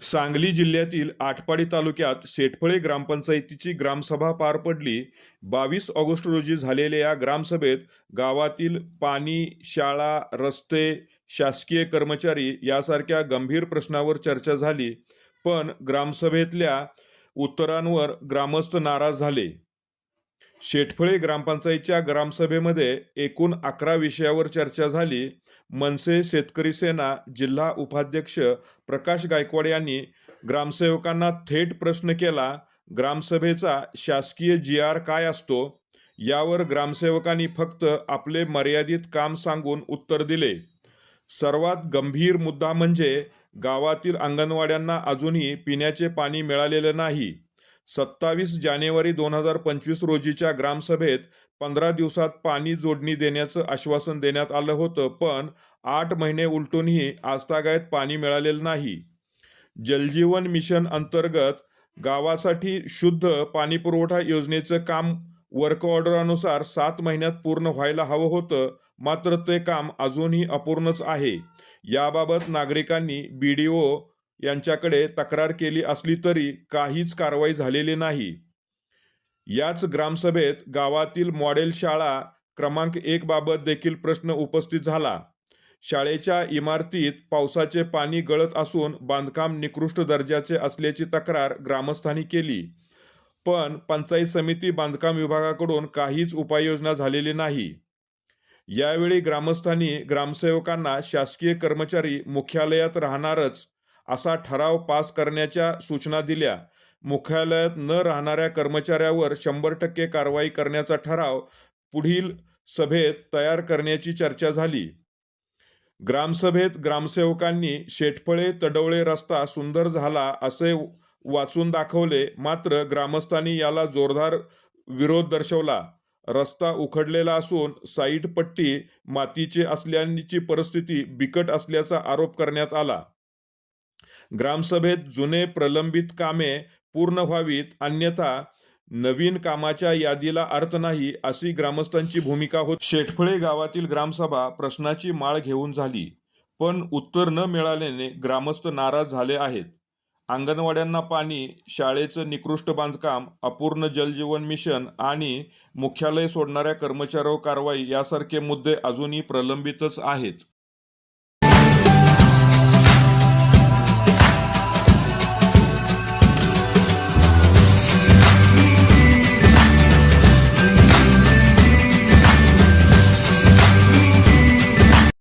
सांगली जिल्ह्यातील आटपाडी तालुक्यात शेटफळे ग्रामपंचायतीची ग्रामसभा पार पडली. बावीस ऑगस्ट रोजी झालेल्या या ग्रामसभेत गावातील पाणी शाळा रस्ते शासकीय कर्मचारी यासारख्या गंभीर प्रश्नावर चर्चा झाली. पण ग्रामसभेतल्या उत्तरांवर ग्रामस्थ नाराज झाले. शेटफळे ग्रामपंचायतच्या ग्रामसभेमध्ये एकूण अकरा विषयावर चर्चा झाली. मनसे शेतकरी सेना जिल्हा उपाध्यक्ष प्रकाश गायकवाड यांनी ग्रामसेवकांना थेट प्रश्न केला ग्रामसभेचा शासकीय जी आर काय असतो यावर ग्रामसेवकांनी फक्त आपले मर्यादित काम सांगून उत्तर दिले. सर्वात गंभीर मुद्दा म्हणजे गावातील अंगणवाड्यांना अजूनही पिण्याचे पाणी मिळालेले नाही. सत्तावीस जानेवारी दोन हजार पंचवीस रोजीच्या ग्रामसभेत पंधरा दिवसात पाणी जोडणी देण्याचं आश्वासन देण्यात आलं होतं पण आठ महिने उलटूनही आजतागायत पाणी मिळालेलं नाही. जलजीवन मिशन अंतर्गत गावासाठी शुद्ध पाणी पुरवठा योजनेचं काम वर्क ऑर्डरनुसार सात महिन्यात पूर्ण व्हायला हवं होतं मात्र ते काम अजूनही अपूर्णच आहे. याबाबत नागरिकांनी बी डी ओ यांच्याकडे तक्रार केली असली तरी काहीच कारवाई झालेली नाही. याच ग्रामसभेत गावातील मॉडेल शाळा क्रमांक एक बाबत देखील प्रश्न उपस्थित झाला. शाळेच्या इमारतीत पावसाचे पाणी गळत असून बांधकाम निकृष्ट दर्जाचे असल्याची तक्रार ग्रामस्थांनी केली. पण पंचायत समिती बांधकाम विभागाकडून काहीच उपाययोजना झालेली नाही. यावेळी ग्रामस्थांनी ग्रामसेवकांना शासकीय कर्मचारी मुख्यालयात राहणारच असा ठराव पास करण्याच्या सूचना दिल्या. मुख्यालयात न राहणाऱ्या कर्मचाऱ्यावर शंभर टक्के कारवाई करण्याचा ठराव पुढील सभेत तयार करण्याची चर्चा झाली. ग्रामसभेत ग्रामसेवकांनी शेटफळे तडवळे रस्ता सुंदर झाला असे वाचून दाखवले मात्र ग्रामस्थांनी याला जोरदार विरोध दर्शवला. रस्ता उखडलेला असून साईड पट्टी मातीची असल्याची परिस्थिती बिकट असल्याचा आरोप करण्यात आला. ग्रामसभेत जुने प्रलंबित कामे पूर्ण व्हावीत अन्यथा नवीन कामाच्या यादीला अर्थ नाही अशी ग्रामस्थांची भूमिका होती. शेटफळे गावातील ग्रामसभा प्रश्नाची माळ घेऊन झाली पण उत्तर न मिळाल्याने ग्रामस्थ नाराज झाले आहेत. अंगणवाड्यांना पाणी शाळेचं निकृष्ट बांधकाम अपूर्ण जलजीवन मिशन आणि मुख्यालय सोडणाऱ्या कर्मचाऱ्यावर कारवाई यासारखे मुद्दे अजूनही प्रलंबितच आहेत.